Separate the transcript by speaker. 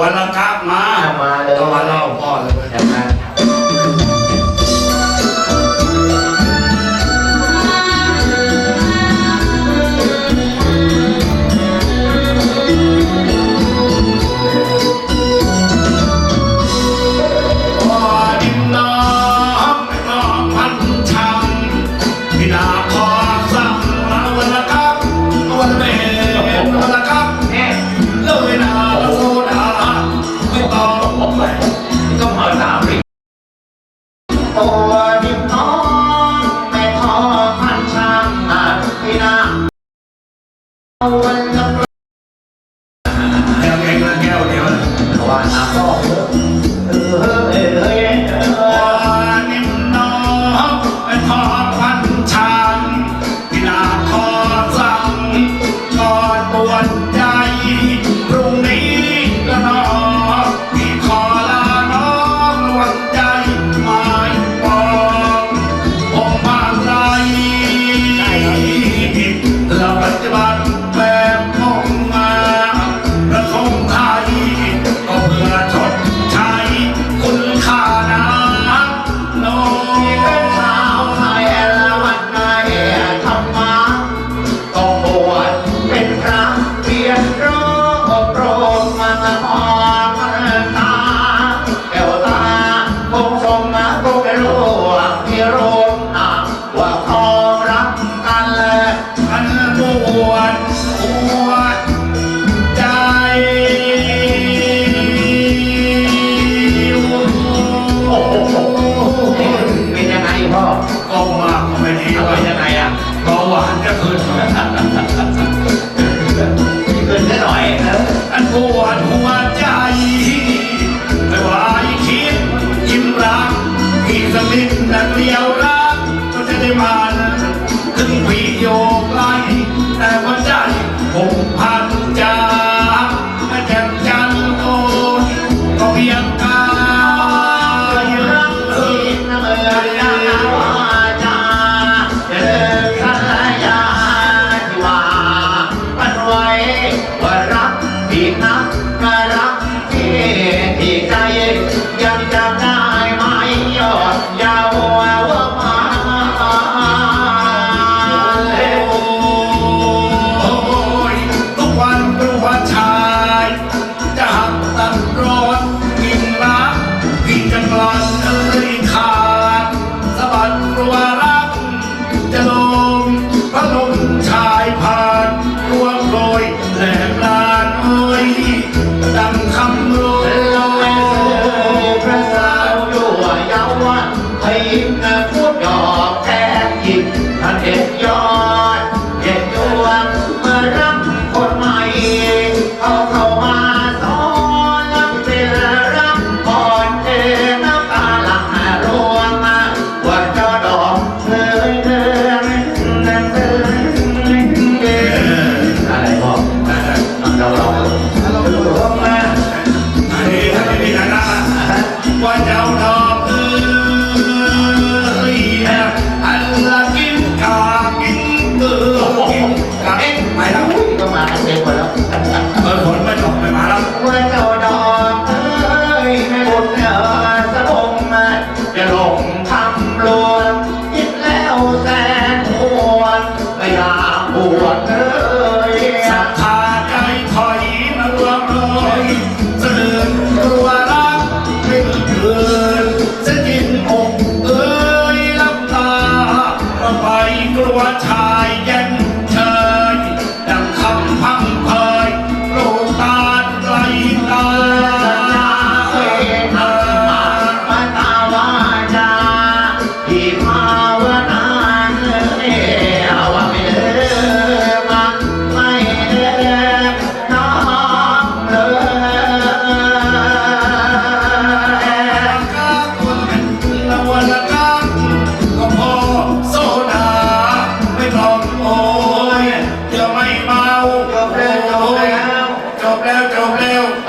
Speaker 1: วันละกลับ
Speaker 2: มา
Speaker 1: มา
Speaker 2: ตะวันละ
Speaker 1: แก้วแก้ว
Speaker 2: แก้
Speaker 1: วแก้วเดี
Speaker 2: ยวเพราะว่าอาก็เออเออ สั
Speaker 1: กนิ
Speaker 2: ดนั
Speaker 1: ดเดียวรักก็จะได้มานถึงปีโยกไลแต่วันใจผมพันจาไม่แจ่มจันโอยก็เพียงกาย
Speaker 2: รักเพียงเมื่อไว่า
Speaker 1: รักพี่นักมารั
Speaker 2: กที่ที่ใจ